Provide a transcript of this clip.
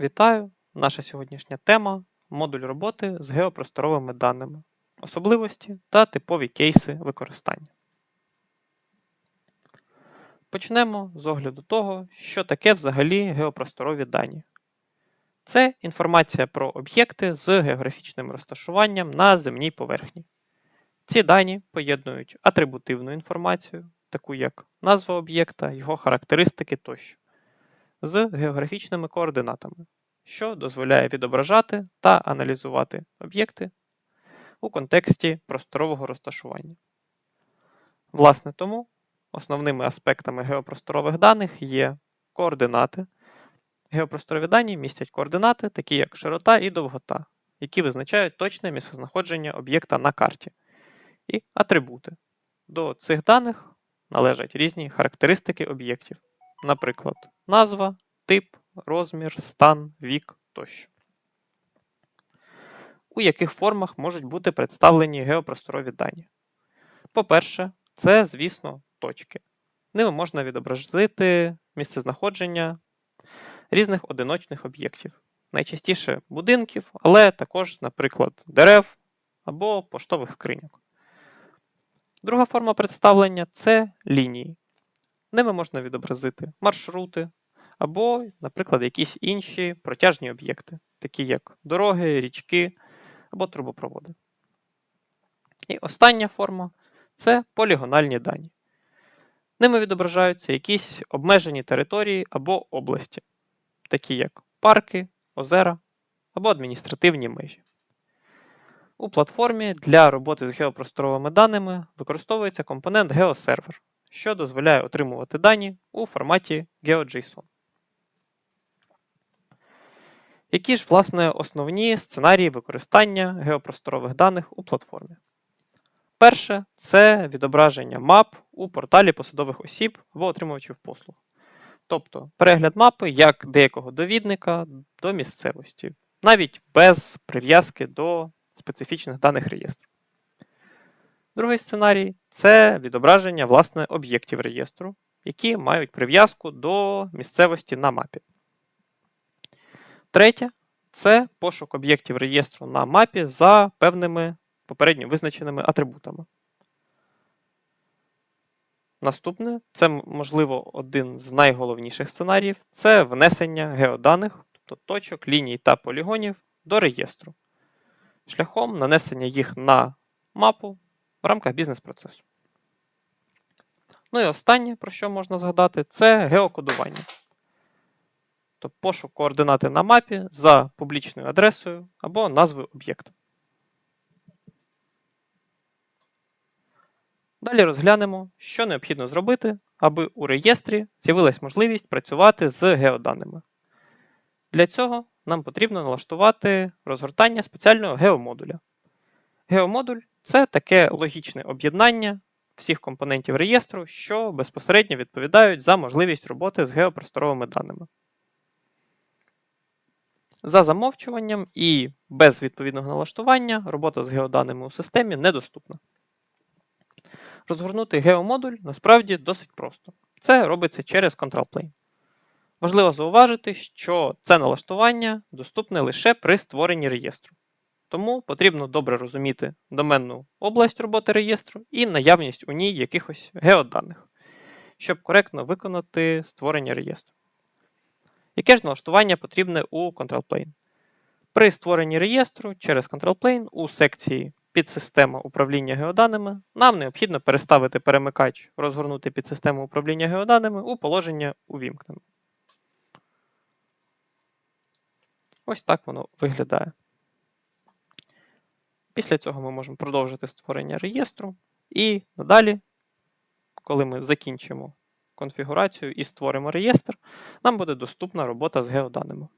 Вітаю! Наша сьогоднішня тема модуль роботи з геопросторовими даними, особливості та типові кейси використання. Почнемо з огляду того, що таке взагалі геопросторові дані. Це інформація про об'єкти з географічним розташуванням на земній поверхні. Ці дані поєднують атрибутивну інформацію, таку як назва об'єкта, його характеристики тощо з географічними координатами, що дозволяє відображати та аналізувати об'єкти у контексті просторового розташування. Власне тому основними аспектами геопросторових даних є координати. Геопросторові дані містять координати, такі як широта і довгота, які визначають точне місцезнаходження об'єкта на карті, і атрибути. До цих даних належать різні характеристики об'єктів, наприклад, назва, тип, розмір, стан, вік тощо. У яких формах можуть бути представлені геопросторові дані? По-перше, це, звісно, точки. Ними можна відобразити місцезнаходження різних одиночних об'єктів, найчастіше будинків, але також, наприклад, дерев або поштових скриньок. Друга форма представлення це лінії. Ними можна відобразити маршрути або, наприклад, якісь інші протяжні об'єкти, такі як дороги, річки або трубопроводи. І остання форма це полігональні дані. Ними відображаються якісь обмежені території або області, такі як парки, озера або адміністративні межі. У платформі для роботи з геопросторовими даними використовується компонент GeoServer, що дозволяє отримувати дані у форматі GeoJSON. Які ж, власне, основні сценарії використання геопросторових даних у платформі? Перше це відображення мап у порталі посадових осіб або отримувачів послуг. Тобто перегляд мапи як деякого довідника до місцевості, навіть без прив'язки до специфічних даних реєстру. Другий сценарій це відображення власне об'єктів реєстру, які мають прив'язку до місцевості на мапі. Третє це пошук об'єктів реєстру на мапі за певними попередньо визначеними атрибутами. Наступне це, можливо, один з найголовніших сценаріїв це внесення геоданих, тобто точок, ліній та полігонів до реєстру, шляхом нанесення їх на мапу в рамках бізнес-процесу. Ну і останнє, про що можна згадати, це геокодування. Тобто пошук координати на мапі за публічною адресою або назвою об'єкта. Далі розглянемо, що необхідно зробити, аби у реєстрі з'явилась можливість працювати з геоданими. Для цього нам потрібно налаштувати розгортання спеціального геомодуля. Геомодуль це таке логічне об'єднання всіх компонентів реєстру, що безпосередньо відповідають за можливість роботи з геопросторовими даними. За замовчуванням і без відповідного налаштування робота з геоданими у системі недоступна. Розгорнути геомодуль насправді досить просто. Це робиться через Control Plane. Важливо зауважити, що це налаштування доступне лише при створенні реєстру. Тому потрібно добре розуміти доменну область роботи реєстру і наявність у ній якихось геоданих, щоб коректно виконати створення реєстру. Яке ж налаштування потрібне у Control Plane? При створенні реєстру через Control Plane у секції Підсистема управління геоданими нам необхідно переставити перемикач розгорнути підсистему управління геоданими у положення увімкнено. Ось так воно виглядає. Після цього ми можемо продовжити створення реєстру. І надалі, коли ми закінчимо конфігурацію і створимо реєстр, нам буде доступна робота з геоданими.